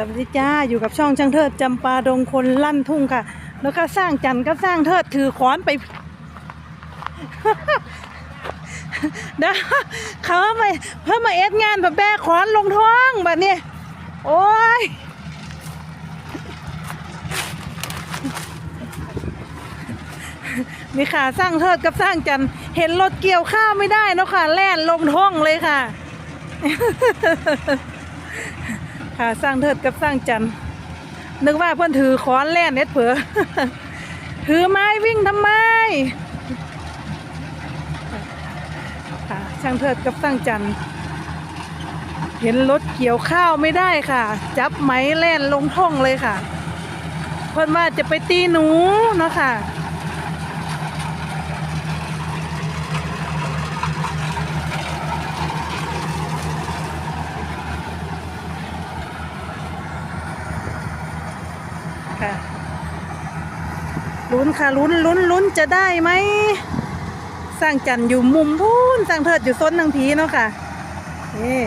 สวัสดีจ้าอยู่กับช่องช่างเทิดจำปาดงคนลั่นทุ่งค่ะ แล้วก็สร้างจันทร์ก็สร้างเทิดถือขอนไปเด้เขาไปเพิ่มมาเอ็ดงานแบบแบกขอนลงท้องแบบนี้โอ้ยนี่ค่ะสร้างเทิดกับสร้างจันเห็นรถเกี่ยวข้าวไม่ได้นะค่ะแล่นลงท้องเลยค่ะ ค่ะสร้างเทิดกับสร้างจันนึกว่าเพื่อนถือค้อนแล่นเน็ดเผือถือไม้วิ่งทำไมค่ะช่างเทิดกับสร้างจันเห็นรถเกี่ยวข้าวไม่ได้ค่ะ จับไม้แล่นลงท่องเลยค่ะ เพื่อนว่าจะไปตีหนูเนาะค่ะ ค่ะลุ้นค่ะลุ้นลุ้นลุ้นจะได้ไหมสร้างจันทร์อยู่มุมพูนสร้างเทิดอยู่ซ้นทางผีเนาะค่ะนี่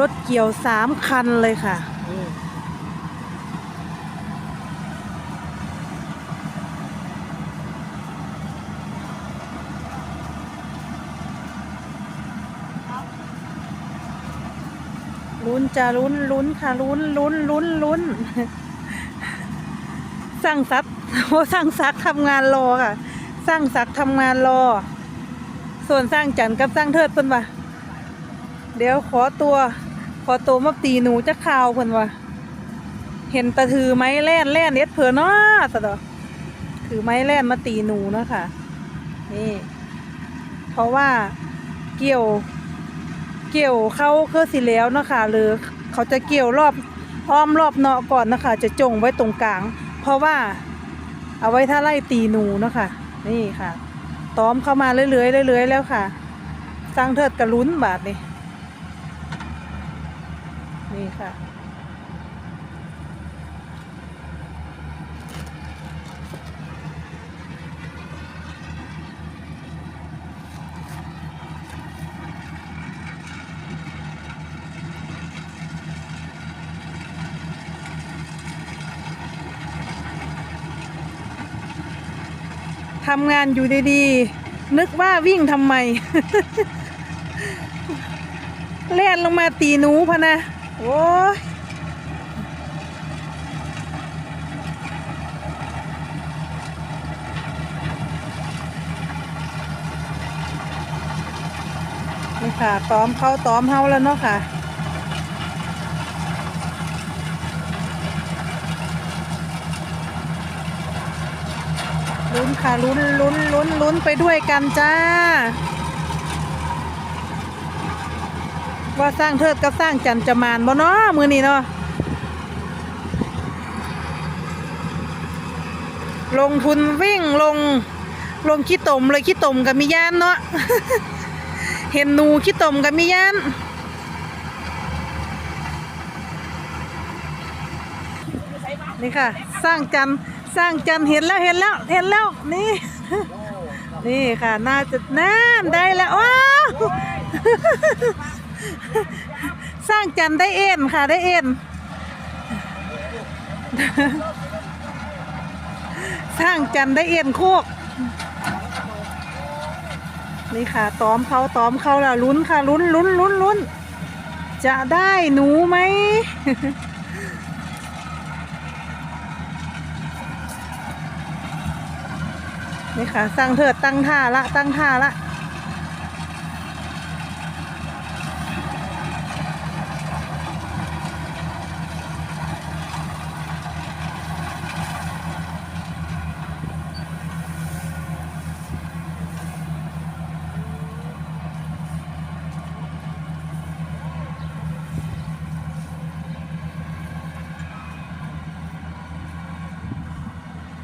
รถเกี่ยวสามคันเลยค่ะ ลุ้นจะลุ้นลุ้นค่ะลุ้นลุ้นลุ้นลุ้นสร้างซักโอ้สร้างซักทำงานรอค่ะ สร้างซักทำงานรอ ส่วนสร้างจันทร์กับสร้างเทิดเพิ่นว่าเดี๋ยวขอตัว ขอตัวมาตีหนูจะข่าวเพิ่นว่าเห็นตะถือไม้แล่นแล่นเน็ดเผื่อเนาะสะดอถือไม้แล่นมาตีหนูเนาะค่ะ นี่ เพราะว่าเกี่ยว เกี่ยวเข้าเครือสิแล้วนะคะหรือเขาจะเกี่ยวรอบอ้อมรอบเนาะก่อนนะคะ จะจงไว้ตรงกลาง เพราะว่าเอาไว้ถ้าไล่ตีหนูนะคะ นี่ค่ะต้อมเข้ามาเรื่อยๆเรื่อยๆแล้วค่ะสร้างเทิดกระลุ้นบาทนี่นี่ค่ะ ทำงานอยู่ดีๆ นึกว่าวิ่งทำไมเล่นลงมาตีหนูพะนะ โอ้ยนี่ค่ะ ตอมเขาตอมเฮาแล้วเนาะค่ะ ลุ้นค่ะลุ้นลุ้นลุ้นลุ้นไปด้วยกันจ้า ว่าสร้างเทิดกับสร้างจันจมานบ่เนาะมือนี้เนาะลงทุนวิ่งลงลงขี้ตมเลยขี้ตมกับมียานเนาะเห็นหนูขี้ตมกับมียานนี่ค่ะ สร้างจันท สร้างจันเห็นแล้วเห็นแล้วเห็นแล้วนี่ นี่ค่ะน่าจะน่านได้แล้วว้าวสร้างจันได้เอ็นค่ะได้เอ็นสร้างจันได้เอ็นโคกนี่ค่ะตอมเขาตอมเขาแล้วลุ้นค่ะลุ้นลุ้นลุ้นลุ้นจะได้หนูไหม นี่ค่ะสร้างเถิดตั้งท่าละตั้งท่าละ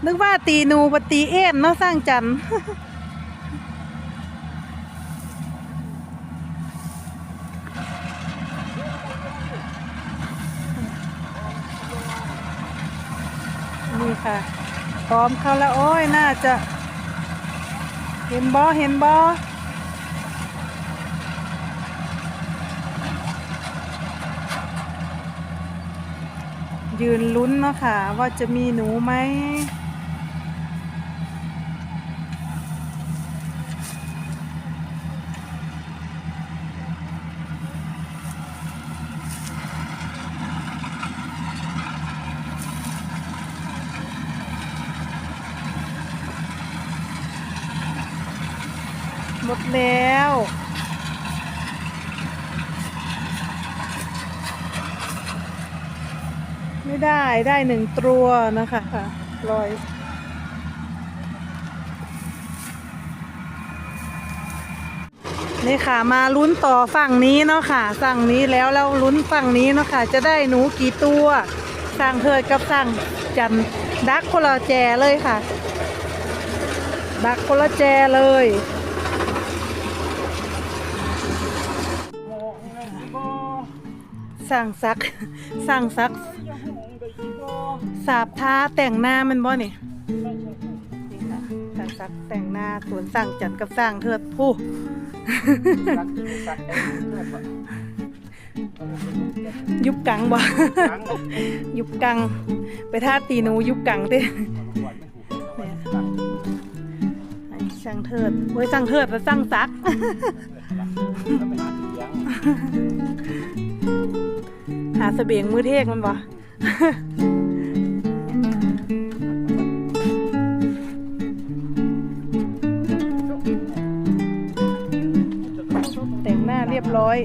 นึกว่าตีนูปตีเอ็นเนาะสร้างจันนี่ค่ะพร้อมเข้าแล้วโอ้ยน่าจะ เห็นบอเห็นบอยืนลุ้นเนาะค่ะ ว่าจะมีหนูไหม หมดแล้วไม่ได้ได้หนึ่งตัวนะคะค่ะลอยนี่ค่ะมาลุ้นต่อฝั่งนี้เนาะค่ะฝั่งนี้แล้วแล้วลุ้นฝั่งนี้เนาะค่ะจะได้หนูกี่ตัวสั่งเถิดกับสั่งจันดักคนละแจเลยค่ะ ดักคนละแจเลย สั่งซักสั่งซักสาบท้าแต่งหน้ามันบ่นี่นี่ค่ะสั่งซักแต่งหน้าสวนสั่งจัดกับสั่งเถิดผู้ยุบกังบ่ยุบกัง ไปท่าตีหนูยุบกังเต้เนี่ยไอ้สั่งเถิดโอ้ยสั่งเถิดแล้วสั่งซักหาเสบียงมือเทกมันบ่แต่งหน้าเรียบร้อย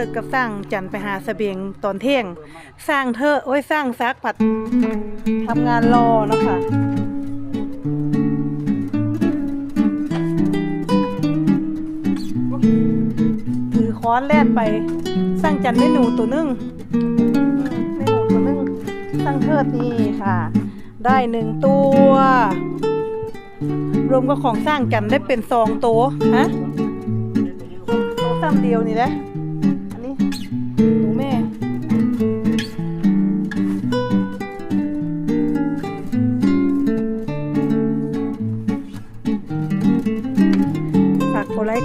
ธอกับสร้างจันไปหาเสบียงตอนเที่ยง สร้างเธอโอ้ยสร้างซักผัดทำงานรอเนาะคะถือค้อนแล่นไป สร้างจันได้หนูตัวหนึงได้หนูตัวหนึงสร้างเทิดนี่ค่ะ ได้หนึ่งตัว รวมกับของสร้างจันได้เป็นสองตัวฮะตัวซ้ำเดียวนี่แหละ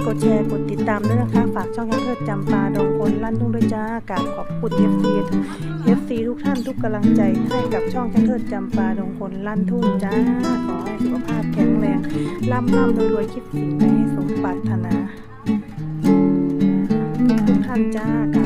กดแชร์ กดติดตามด้วยนะคะ ฝากช่องยังเทิดจำปาดองคนลั่นทุ่งด้วยจ้ากราบขอบคุณ FC FC ทุกท่านทุกกำลังใจให้กับช่องยังเทิดจำปาดองคนลั่นทุ่งจ้า ขอให้สุขภาพแข็งแรงร่ำร่ำรวยรวยคิดสิ่งใดให้สมปรารถนาทุกท่านจ้ากราบ